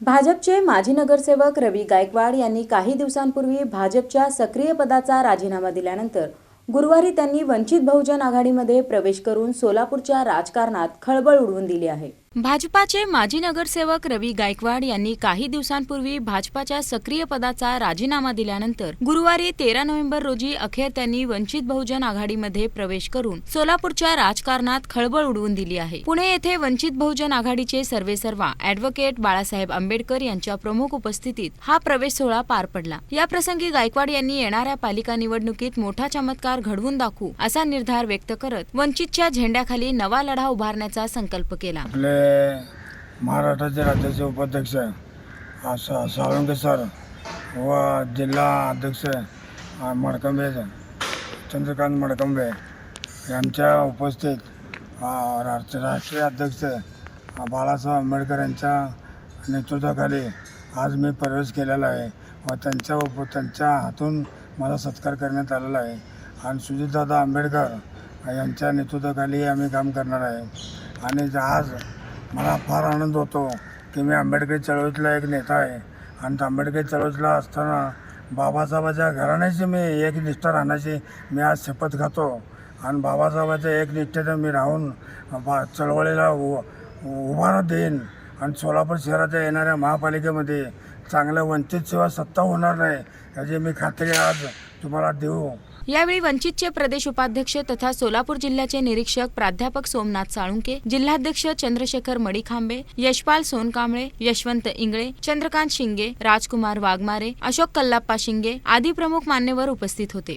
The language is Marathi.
भाजपचे माजी नगरसेवक रवी गायकवाड यांनी काही दिवसांपूर्वी भाजपच्या सक्रिय पदाचा राजीनामा दिल्यानंतर गुरुवारी त्यांनी वंचित बहुजन आघाडीमध्ये प्रवेश करून सोलापूरच्या राजकारणात खळबळ उडवून दिली आहे. भाजपाचे माजी नगरसेवक रवी गायकवाड यांनी काही दिवसांपूर्वी भाजपाच्या सक्रिय पदाचा राजीनामा दिल्यानंतर गुरुवारी तेरा नोव्हेंबर रोजी अखेर त्यांनी वंचित बहुजन आघाडीमध्ये प्रवेश करून सोलापूरच्या राजकारणात खळबळ उडवून दिली आहे. पुणे येथे वंचित बहुजन आघाडीचे सर्वेसर्वा अॅडव्होकेट बाळासाहेब आंबेडकर यांच्या प्रमुख उपस्थितीत हा प्रवेश सोहळा पार पडला. या प्रसंगी गायकवाड यांनी येणाऱ्या पालिका निवडणुकीत मोठा चमत्कार घडवून दाखवू असा निर्धार व्यक्त करत वंचितच्या झेंड्याखाली नवा लढा उभारण्याचा संकल्प केला. महाराष्ट्राचे राज्याचे उपाध्यक्ष आ, सा- साळुंके सर व जिल्हा अध्यक्ष मडकंबे चंद्रकांत मडकंबे यांच्या उपस्थित राष्ट्र- राष्ट्रीय अध्यक्ष बाळासाहेब आंबेडकर यांच्या नेतृत्वाखाली आज मी प्रवेश केलेला आहे व त्यांच्या उप त्यांच्या हातून मला सत्कार करण्यात आलेला आहे. आणि सुजितदादा आंबेडकर यांच्या नेतृत्वाखाली आम्ही काम करणार आहे. आणि ज- आज मला फार आनंद होतो की मी आंबेडकरी चळवळीतला एक नेता आहे. आणि आंबेडकरी चळवळीतला असताना बाबासाहेबाच्या घराण्याची मी एक निष्ठा राहण्याची मी आज शपथ खातो आणि बाबासाहेबाच्या एक निष्ठेनं मी राहून बा चळवळीला उ उभारा देईन. आणि सोलापूर शहराच्या येणाऱ्या महापालिकेमध्ये चांगल्या वंचित सेवा सत्ता होणार नाही याची मी खात्री आज तुम्हाला देऊ. यावेळी वंचितचे प्रदेश उपाध्यक्ष तथा सोलापूर जिल्ह्याचे निरीक्षक प्राध्यापक सोमनाथ साळुंके जिल्हाध्यक्ष चंद्रशेखर मडीखांबे यशपाल सोनकांबळे यशवंत इंगळे चंद्रकांत शिंगे राजकुमार वाघमारे अशोक कल्लाप्पा शिंगे आदी प्रमुख मान्यवर उपस्थित होते.